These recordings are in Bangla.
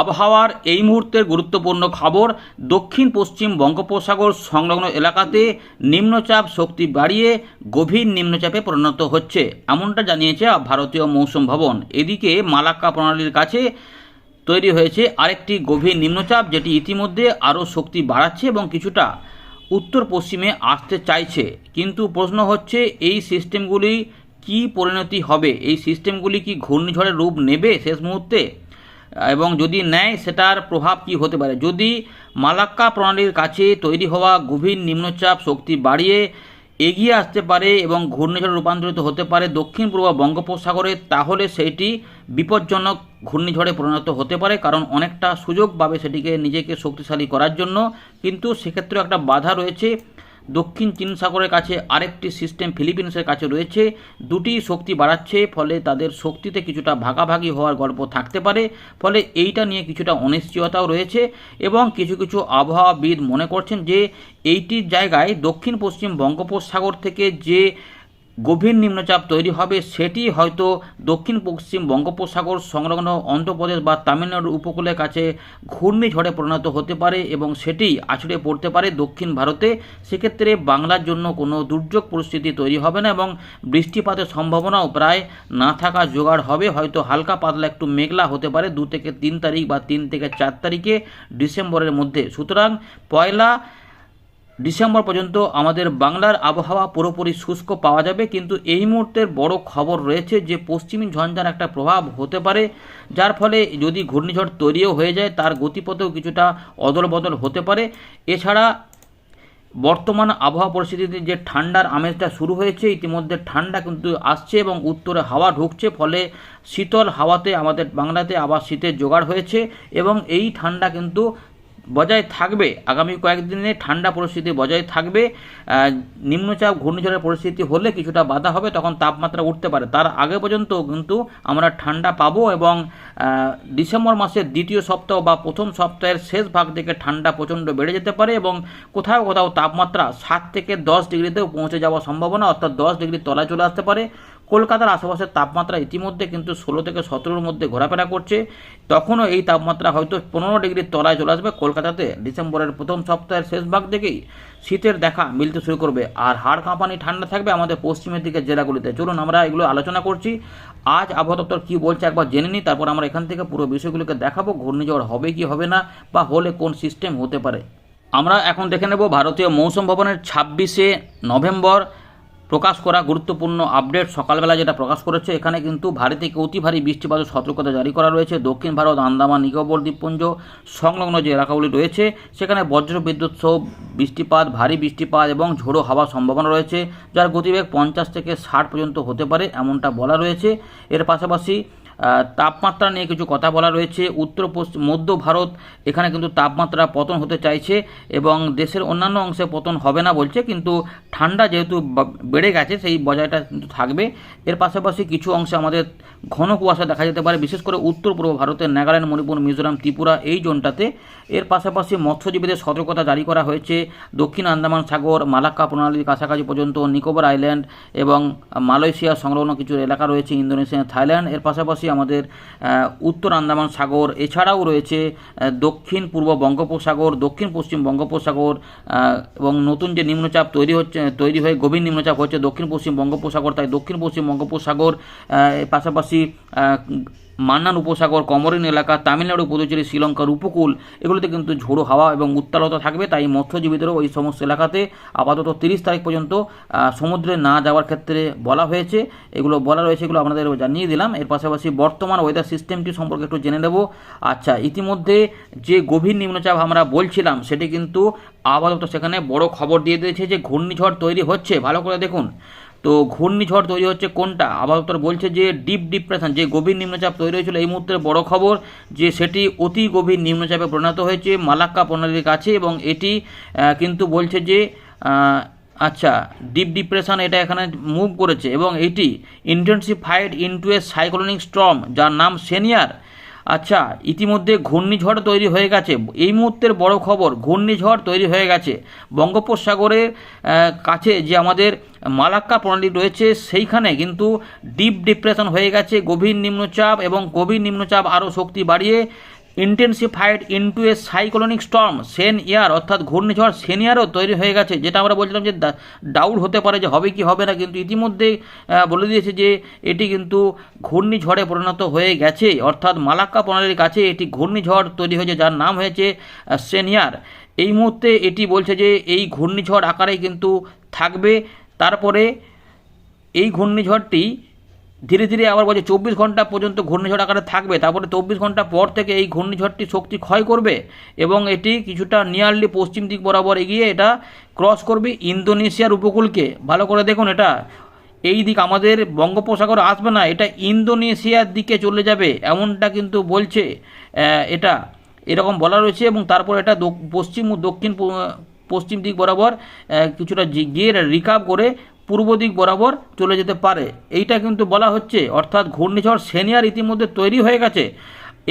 আবহাওয়ার এই মুহূর্তের গুরুত্বপূর্ণ খবর দক্ষিণ পশ্চিম বঙ্গোপসাগর সংলগ্ন এলাকাতে নিম্নচাপ শক্তি বাড়িয়ে গভীর নিম্নচাপে পরিণত হচ্ছে। এমনটা জানিয়েছে ভারতীয় মৌসুম ভবন। এদিকে মালাক্কা প্রণালীর কাছে তৈরি হয়েছে আরেকটি গভীর নিম্নচাপ, যেটি ইতিমধ্যে আরও শক্তি বাড়াচ্ছে এবং কিছুটা উত্তর পশ্চিমে আসতে চাইছে। কিন্তু প্রশ্ন হচ্ছে, এই সিস্টেমগুলি কি পরিণতি হবে? এই সিস্টেমগুলি কি ঘূর্ণিঝড়ের রূপ নেবে শেষ মুহূর্তে? এবং যদি নেয় সেটার প্রভাব কি হতে পারে? যদি মালাক্কা প্রণালীর কাছে তৈরি হওয়া গভীর নিম্নচাপ শক্তি বাড়িয়ে এগিয়ে আসতে পারে এবং ঘূর্ণিঝড়ে রূপান্তরিত হতে পারে দক্ষিণ পূর্ব বঙ্গোপসাগরে, তাহলে সেইটি বিপজ্জনক ঘূর্ণিঝড়ে পরিণত হতে পারে কারণ অনেকটা সুযোগ পাবে সেটিকে নিজেকে শক্তিশালী করার জন্য। কিন্তু সেক্ষেত্রে একটা বাধা রয়েছে। দক্ষিণ চীন সাগরের কাছে আরেকটি সিস্টেম ফিলিপিন্সের কাছে রয়েছে। দুটি শক্তি বাড়াচ্ছে, ফলে তাদের শক্তিতে কিছুটা ভাগাভাগি হওয়ার গল্প থাকতে পারে, ফলে এইটা নিয়ে কিছুটা অনিশ্চয়তাও রয়েছে এবং কিছু কিছু আবহাওয়াবিদ মনে করছেন যে, এইটির জায়গায় দক্ষিণ পশ্চিম বঙ্গোপসাগর থেকে যে গভীর নিম্নচাপ তৈরি হবে, সেটি হয়তো দক্ষিণ পশ্চিম বঙ্গোপসাগর সংলগ্ন অন্ধ্রপ্রদেশ বা তামিলনাড়ুর উপকূলের কাছে ঘূর্ণিঝড়ে পরিণত হতে পারে এবং সেটি আছড়ে পড়তে পারে দক্ষিণ ভারতে। সেক্ষেত্রে বাংলার জন্য কোনো দুর্যোগ পরিস্থিতি তৈরি হবে না এবং বৃষ্টিপাতের সম্ভাবনাও প্রায় না থাকা জোগাড় হবে। হয়তো হালকা পাতলা একটু মেঘলা হতে পারে, দু থেকে তিন তারিখ বা তিন থেকে চার তারিখে ডিসেম্বরের মধ্যে। সুতরাং পয়লা ডিসেম্বর পর্যন্ত আমাদের বাংলার আবহাওয়া পুরোপুরি শুষ্ক পাওয়া যাবে, কিন্তু এই মুহূর্তের বড় খবর রয়েছে যে পশ্চিমী ঝঞ্ঝার একটা প্রভাব হতে পারে, যার ফলে যদি ঘূর্ণিঝড় তৈরিও হয়ে যায়, তার গতিপথেও কিছুটা অদল বদল হতে পারে। এছাড়া বর্তমান আবহাওয়া পরিস্থিতিতে যে ঠান্ডার আমেজটা শুরু হয়েছে, ইতিমধ্যে ঠান্ডা কিন্তু আসছে এবং উত্তরে হাওয়া ঢুকছে, ফলে শীতল হাওয়াতে আমাদের বাংলাতে আবার শীতের জোগাড় হয়েছে এবং এই ঠান্ডা কিন্তু বজায় থাকবে, আগামী কয়েকদিনে ঠান্ডা পরিস্থিতি বজায় থাকবে নিম্নচাপ, ঘূর্ণিঝড়ের পরিস্থিতি হলে কিছুটা বাধা হবে, তখন তাপমাত্রা উঠতে পারে। তার আগে পর্যন্ত কিন্তু আমরা ঠান্ডা পাবো এবং ডিসেম্বর মাসের দ্বিতীয় সপ্তাহ বা প্রথম সপ্তাহের শেষ ভাগ থেকে ঠান্ডা প্রচণ্ড বেড়ে যেতে পারে এবং কোথাও কোথাও তাপমাত্রা সাত থেকে দশ ডিগ্রিতেও পৌঁছে যাওয়ার সম্ভাবনা, অর্থাৎ দশ ডিগ্রি তলায় চলে আসতে পারে। কলকাতার আশেপাশের তাপমাত্রা ইতিমধ্যে কিন্তু ষোলো থেকে সতেরোর মধ্যে ঘোরাফেরা করছে। তখনও এই তাপমাত্রা হয়তো পনেরো ডিগ্রির তলায় চলে আসবে। কলকাতাতে ডিসেম্বরের প্রথম সপ্তাহের শেষ ভাগ থেকেই শীতের দেখা মিলতে শুরু করবে। আর হাড় কাঁপানি ঠান্ডা থাকবে আমাদের পশ্চিমের দিকে জেলাগুলিতে। চলুন আমরা এগুলো আলোচনা করছি। আজ আবহাওয়া দপ্তর কী বলছে একবার জেনে নিই। তারপর আমরা এখান থেকে পুরো বিষয়গুলোকে দেখাবো। ঘূর্ণিঝড় হবে কি হবে না বা হলে কোন সিস্টেম হতে পারে। আমরা এখন দেখে নেব ভারতীয় মৌসুম ভবনের ছাব্বিশে নভেম্বর। প্রকাশ করা গুরুত্বপূর্ণ আপডেট। সকালবেলা যেটা প্রকাশ করেছে, এখানে কিন্তু ভারী থেকে অতি ভারী বৃষ্টিপাতের সতর্কতা জারি করা রয়েছে। দক্ষিণ ভারত, আন্দামান, নিকোবর দ্বীপপুঞ্জ সংলগ্ন যে এলাকাগুলি রয়েছে, সেখানে বজ্র বিদ্যুৎ সহ বৃষ্টিপাত, ভারী বৃষ্টিপাত এবং ঝোড়ো হওয়ার সম্ভাবনা রয়েছে, যার গতিবেগ পঞ্চাশ থেকে ষাট পর্যন্ত হতে পারে, এমনটা বলা রয়েছে। এর পাশাপাশি তাপমাত্রা নিয়ে কিছু কথা বলা রয়েছে। উত্তর, পশ্চিম, মধ্য ভারত, এখানে কিন্তু তাপমাত্রা পতন হতে চাইছে এবং দেশের অন্যান্য অংশে পতন হবে না বলছে, কিন্তু ঠান্ডা যেহেতু বেড়ে গেছে, সেই বজায়টা কিন্তু থাকবে। এর পাশাপাশি কিছু অংশে আমাদের ঘন কুয়াশা দেখা যেতে পারে, বিশেষ করে উত্তর, পূর্ব ভারতের নাগাল্যান্ড, মণিপুর, মিজোরাম, ত্রিপুরা এই জোনটাতে। এর পাশাপাশি মৎস্যজীবীদের সতর্কতা জারি করা হয়েছে। দক্ষিণ আন্দামান সাগর, মালাক্কা প্রণালীর কাছাকাছি পর্যন্ত, নিকোবর আইল্যান্ড এবং মালয়েশিয়া সংলগ্ন কিছু এলাকা রয়েছে, ইন্দোনেশিয়া, থাইল্যান্ড। এর পাশাপাশি আমাদের উত্তর আন্দামান সাগর, এছাড়াও রয়েছে দক্ষিণ পূর্ব বঙ্গোপসাগর, দক্ষিণ পশ্চিম বঙ্গোপসাগর এবং নতুন যে নিম্নচাপ তৈরি হচ্ছে, তৈরি হয়ে গভীর নিম্নচাপ হচ্ছে দক্ষিণ পশ্চিম বঙ্গোপসাগর, তাই দক্ষিণ পশ্চিম বঙ্গোপসাগর পাশাপাশি মান্নান উপসাগর, কমরিন এলাকা, তামিলনাড়ু, পুদুচেরি শ্রীলঙ্কার উপকূল এগুলোতে কিন্তু ঝোড়ো হাওয়া এবং উত্তালতা থাকবে, তাই মৎস্যজীবীদেরও ওই সমস্ত এলাকাতে আপাতত তিরিশ তারিখ পর্যন্ত সমুদ্রে না যাওয়ার ক্ষেত্রে বলা হয়েছে। এগুলো বলা রয়েছে, এগুলো আপনাদের জানিয়ে দিলাম। এর পাশাপাশি বর্তমান ওয়েদার সিস্টেমটি সম্পর্কে একটু জেনে নেব। আচ্ছা ইতিমধ্যে যে গভীর নিম্নচাপ আমরা বলছিলাম, সেটি কিন্তু আপাতত সেখানে বড় খবর দিয়ে দিয়েছে যে ঘূর্ণিঝড় তৈরি হচ্ছে। ভালো করে দেখুন। তো ঘূর্ণিঝড় তৈরি হচ্ছে কোনটা? আবহাওয়া বলছে যে, ডিপ ডিপ্রেশন, যে গভীর নিম্নচাপ তৈরি হয়েছিল, এই মুহূর্তের বড় খবর যে, সেটি অতি গভীর নিম্নচাপে পরিণত হয়েছে মালাক্কা প্রণালীর কাছে এবং এটি কিন্তু বলছে যে আচ্ছা ডিপ ডিপ্রেশন এটা এখানে মুভ করেছে এবং এটি intensified into a cyclonic storm, যার নাম সেনিয়ার। আচ্ছা ইতিমধ্যে ঘূর্ণিঝড় তৈরি হয়ে গেছে। এই মুহূর্তের বড় খবর, ঘূর্ণিঝড় তৈরি হয়ে গেছে। বঙ্গোপসাগরের কাছে যে আমাদের মালাক্কা প্রণালী রয়েছে সেইখানে, কিন্তু ডিপ ডিপ্রেশন হয়ে গেছে, গভীর নিম্নচাপ এবং গভীর নিম্নচাপ আরও শক্তি বাড়িয়ে intensified into a cyclonic storm Senyar, অর্থাৎ ঘূর্ণিঝড় সেনিয়ারও তৈরি হয়ে গেছে, যেটা আমরা বলছিলাম যে ডাউট হতে পারে যে হবে কি হবে না, কিন্তু ইতিমধ্যে বলে দিয়েছে যে এটি কিন্তু ঘূর্ণিঝড়ে পরিণত হয়ে গেছে, অর্থাৎ মালাক্কা প্রণালীর কাছে এটি ঘূর্ণিঝড় তৈরি হয়েছে, যার নাম হয়েছে সেনিয়ার এই মুহূর্তে এটি বলছে যে এই ঘূর্ণিঝড় আকারে কিন্তু থাকবে তারপরে এই ঘূর্ণিঝড়টি ধীরে ধীরে আবার বলছে চব্বিশ ঘণ্টা পর্যন্ত ঘূর্ণিঝড় আকারে থাকবে। তারপরে চব্বিশ ঘণ্টা পর থেকে এই ঘূর্ণিঝড়টি শক্তি ক্ষয় করবে এবং এটি কিছুটা নিয়ারলি পশ্চিম দিক বরাবর এগিয়ে এটা ক্রস করবে ইন্দোনেশিয়ার উপকূলকে। ভালো করে দেখুন এটা। এই দিক আমাদের বঙ্গোপসাগর আসবে না, এটা ইন্দোনেশিয়ার দিকে চলে যাবে, এমনটা কিন্তু বলছে এটা। এরকম বলা রয়েছে এবং তারপর এটা পশ্চিম ও দক্ষিণ পশ্চিম দিক বরাবর কিছুটা গিয়ে রিকাভ করে পূর্ব দিক বরাবর চলে যেতে পারে। এইটা কিন্তু বলা হচ্ছে, অর্থাৎ ঘূর্ণিঝড় সেনিয়ার ইতিমধ্যে তৈরি হয়ে গেছে।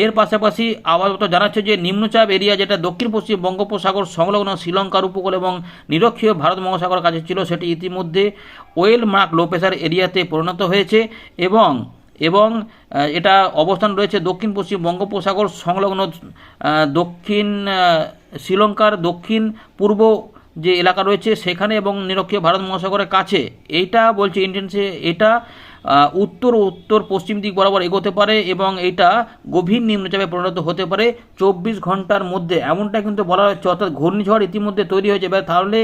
এর পাশাপাশি আপাতত জানাচ্ছে যে, নিম্নচাপ এরিয়া যেটা দক্ষিণ পশ্চিম বঙ্গোপসাগর সংলগ্ন শ্রীলঙ্কার উপকূল এবং নিরক্ষীয় ভারত মহাসাগর কাছে ছিল, সেটি ইতিমধ্যে ওয়েল মার্ক লো এরিয়াতে পরিণত হয়েছে এবং এবং এটা অবস্থান রয়েছে দক্ষিণ পশ্চিম বঙ্গোপসাগর সংলগ্ন দক্ষিণ শ্রীলঙ্কার দক্ষিণ পূর্ব যে এলাকা রয়েছে সেখানে এবং নিরক্ষীয় ভারত মহাসাগরের কাছে। এইটা বলছে ইন্টেন্সি এটা উত্তর উত্তর পশ্চিম দিক বরাবর এগোতে পারে এবং এটা গভীর নিম্নচাপে পরিণত হতে পারে। চব্বিশ ঘণ্টার মধ্যে, এমনটা কিন্তু বলা হচ্ছে, অর্থাৎ ঘূর্ণিঝড় ইতিমধ্যে তৈরি হয়েছে। এবার তাহলে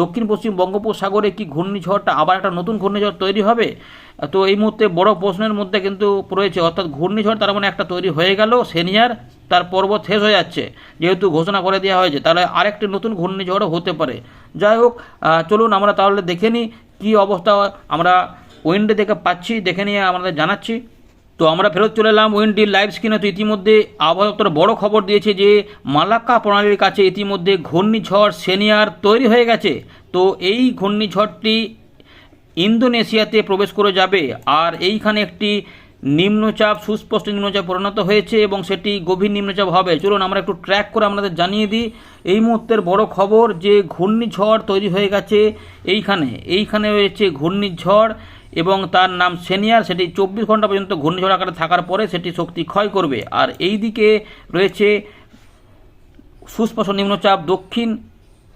দক্ষিণ পশ্চিম বঙ্গোপসাগরে কি ঘূর্ণিঝড়টা আবার একটা নতুন ঘূর্ণিঝড় তৈরি হবে? তো এই মুহূর্তে বড় প্রশ্নের মধ্যে কিন্তু রয়েছে, অর্থাৎ ঘূর্ণিঝড় তার মানে একটা তৈরি হয়ে গেল, সেনিয়ার তার পর্ব শেষ হয়ে যাচ্ছে, যেহেতু ঘোষণা করে দেওয়া হয়েছে। তাহলে আরেকটি নতুন ঘূর্ণিঝড়ও হতে পারে। যাই হোক চলুন আমরা তাহলে দেখে নিই কী অবস্থা আমরা উইন্ডে দেখে পাচ্ছি, দেখে নিয়ে আমাদের জানাচ্ছি। তো আমরা ফেরত চলে এলাম উইন্ডির লাইভ স্ক্রিনে। তো ইতিমধ্যে আবহাওয়া দপ্তর বড় খবর দিয়েছে যে, মালাক্কা প্রণালীর কাছে ইতিমধ্যে ঘূর্ণিঝড় সেনিয়ার তৈরি হয়ে গেছে। তো এই ঘূর্ণিঝড়টি ইন্দোনেশিয়াতে প্রবেশ করে যাবে। আর এইখানে একটি নিম্নচাপ, সুস্পষ্ট নিম্নচাপ পরিণত হয়েছে এবং সেটি গভীর নিম্নচাপ হবে। চলুন আমরা একটু ট্র্যাক করে আপনাদের জানিয়ে দিই। এই মুহূর্তের বড় খবর যে ঘূর্ণিঝড় তৈরি হয়ে গেছে এইখানে। এইখানে রয়েছে ঘূর্ণিঝড় এবং তার নাম সেনিয়ার। সেটি চব্বিশ ঘণ্টা পর্যন্ত ঘূর্ণিঝড় আকারে থাকার পরে সেটি শক্তি ক্ষয় করবে। আর এই দিকে রয়েছে সুস্পষ্ট নিম্নচাপ, দক্ষিণ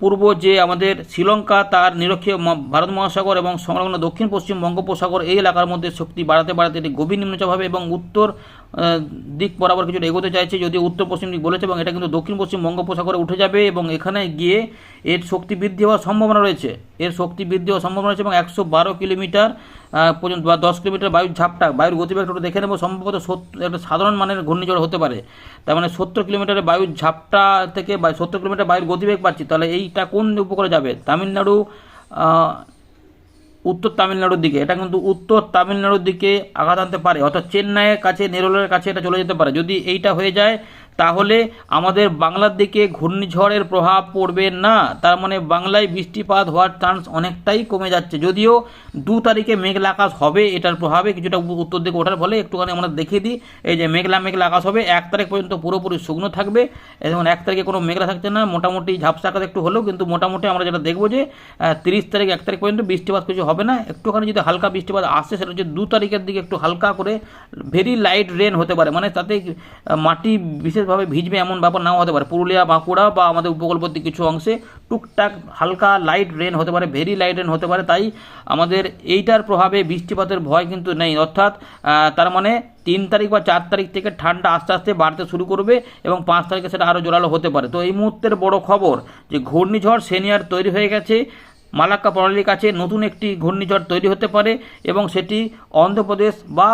পূর্ব যে আমাদের শ্রীলঙ্কা, তার নিরক্ষীয় ভারত মহাসাগর এবং সংলগ্ন দক্ষিণ পশ্চিম বঙ্গোপসাগর এই এলাকার মধ্যে শক্তি বাড়াতে বাড়াতে এটি গভীর নিম্নচাপ হবে এবং উত্তর দিক বরাবর কিছুটা এগোতে চাইছে যদিও উত্তর পশ্চিম দিক বলেছে, এবং এটা কিন্তু দক্ষিণ পশ্চিম বঙ্গোপসাগরে উঠে যাবে, এবং এখানে গিয়ে এর শক্তি বৃদ্ধি হওয়ার সম্ভাবনা রয়েছে। এর শক্তি বৃদ্ধি হওয়ার সম্ভাবনা রয়েছে, এবং একশো বারো কিলোমিটার পর্যন্ত বা দশ কিলোমিটার বায়ুর ঝাপটা, বায়ুর গতিবেগ একটু দেখে নেব, সম্ভবত একটা সাধারণ মানের ঘূর্ণিঝড় হতে পারে। তার মানে সত্তর কিলোমিটারের বায়ুর ঝাপটা থেকে বা সত্তর কিলোমিটার বায়ুর গতিবেগ পাচ্ছি, তাহলে এইটা কোন উপকূলে যাবে? তামিলনাড়ু উত্তর তামিলনাড়ুর দিকে। এটা কিন্তু উত্তর তামিলনাড়ুর দিকে আঘাত আনতে পারে। অর্থাৎ চেন্নাইয়ের কাছে, নেরলের কাছে এটা চলে যেতে পারে। যদি এইটা হয়ে যায় তাহলে আমাদের বাংলার দিকে ঘূর্ণিঝড়ের প্রভাব পড়বে না। তার মানে বাংলায় বৃষ্টিপাত হওয়ার চান্স অনেকটাই কমে যাচ্ছে। যদিও দু তারিখে মেঘলা আকাশ হবে, এটার প্রভাবে কিছুটা উত্তর দিকে ওঠার ফলে একটুখানি আমরা দেখিয়ে দিই। এই যে মেঘলা মেঘলা আকাশ হবে, এক তারিখ পর্যন্ত পুরোপুরি শুকনো থাকবে। এবং এক তারিখে কোনো মেঘলা থাকছে না, মোটামুটি ঝাপসা আকাশ একটু হলেও কিন্তু মোটামুটি আমরা যেটা দেখব যে তিরিশ তারিখ, এক তারিখ পর্যন্ত বৃষ্টিপাত কিছু হবে না। একটুখানি যদি হালকা বৃষ্টিপাত আসে, সেটা হচ্ছে দু তারিখের দিকে একটু হালকা করে ভেরি লাইট রেন হতে পারে। মানে তাতে মাটি বিশেষভাবে ভিজবে এমন ব্যাপার নাও হতে পারে। পুরুলিয়া, বাঁকুড়া বা আমাদের উপকূলবর্তী কিছু অংশে টুকটাক হালকা লাইট রেন হতে পারে ভেরি লাইট রেন হতে পারে। তাই আমাদের এইটার প্রভাবে বৃষ্টিপাতের ভয় কিন্তু নেই। অর্থাৎ তার মানে তিন তারিখ বা চার তারিখ থেকে ঠান্ডা আস্তে আস্তে বাড়তে শুরু করবে এবং পাঁচ তারিখে সেটা আরও জোরালো হতে পারে। তো এই মুহূর্তের বড় খবর যে ঘূর্ণিঝড় সেনিয়ার তৈরি হয়ে গেছে। মালাক্কা প্রণালীর কাছে নতুন একটি ঘূর্ণিঝড় তৈরি হতে পারে এবং সেটি অন্ধ্রপ্রদেশ বা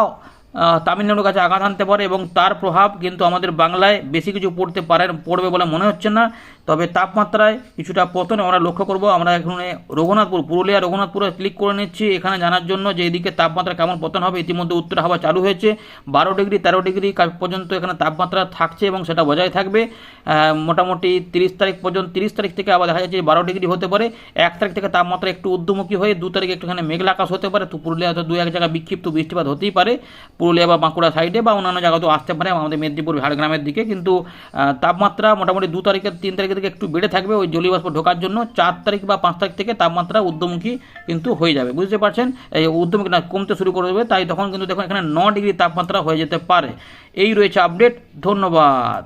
তামিলনাড়ুর কাছে আঘাত আনতে পারে এবং তার প্রভাব কিন্তু আমাদের বাংলায় বেশি কিছু পড়তে পারে, পড়বে বলে মনে হচ্ছে না। তবে তাপমাত্রায় কিছুটা পতন আমরা লক্ষ্য করব। আমরা এখানে রঘুনাথপুর, পুরুলিয়া, রঘুনাথপুরে ক্লিক করে নিচ্ছি। এখানে জানার জন্য যে এদিকে তাপমাত্রা কেমন পতন হবে, ইতিমধ্যে উত্তর হাওয়া চালু হয়েছে। বারো ডিগ্রি, তেরো ডিগ্রি পর্যন্ত এখানে তাপমাত্রা থাকছে এবং সেটা বজায় থাকবে। মোটামুটি তিরিশ তারিখ পর্যন্ত, তিরিশ তারিখ থেকে আবার দেখা যাচ্ছে বারো ডিগ্রি হতে পারে। এক তারিখ থেকে তাপমাত্রা একটু ঊর্ধ্বমুখী হয়ে দু তারিখে একটুখানি মেঘলা আকাশ হতে পারে। পুরুলিয়া হয়তো দু এক জায়গায় বিক্ষিপ্ত বৃষ্টিপাত হতেই পারে। পুরুলিয়া বা বাঁকুড়া সাইডে বা অন্যান্য জায়গাতেও আসতে পারে আমাদের মেদিনীপুর ঝাড়গ্রামের দিকে। কিন্তু তাপমাত্রা মোটামুটি দু তারিখের তিন তারিখের দিকে একটু বেড়ে থাকবে ওই জলীয়বাষ্প ঢোকার জন্য। চার তারিখ বা পাঁচ তারিখ থেকে তাপমাত্রা ঊর্ধ্বমুখী কিন্তু হয়ে যাবে। বুঝতে পারছেন? এই ঊর্ধ্বমুখী না, কমতে শুরু করে দেবে, তাই তখন কিন্তু দেখুন এখানে ন ডিগ্রি তাপমাত্রা হয়ে যেতে পারে। এই রয়েছে আপডেট, ধন্যবাদ।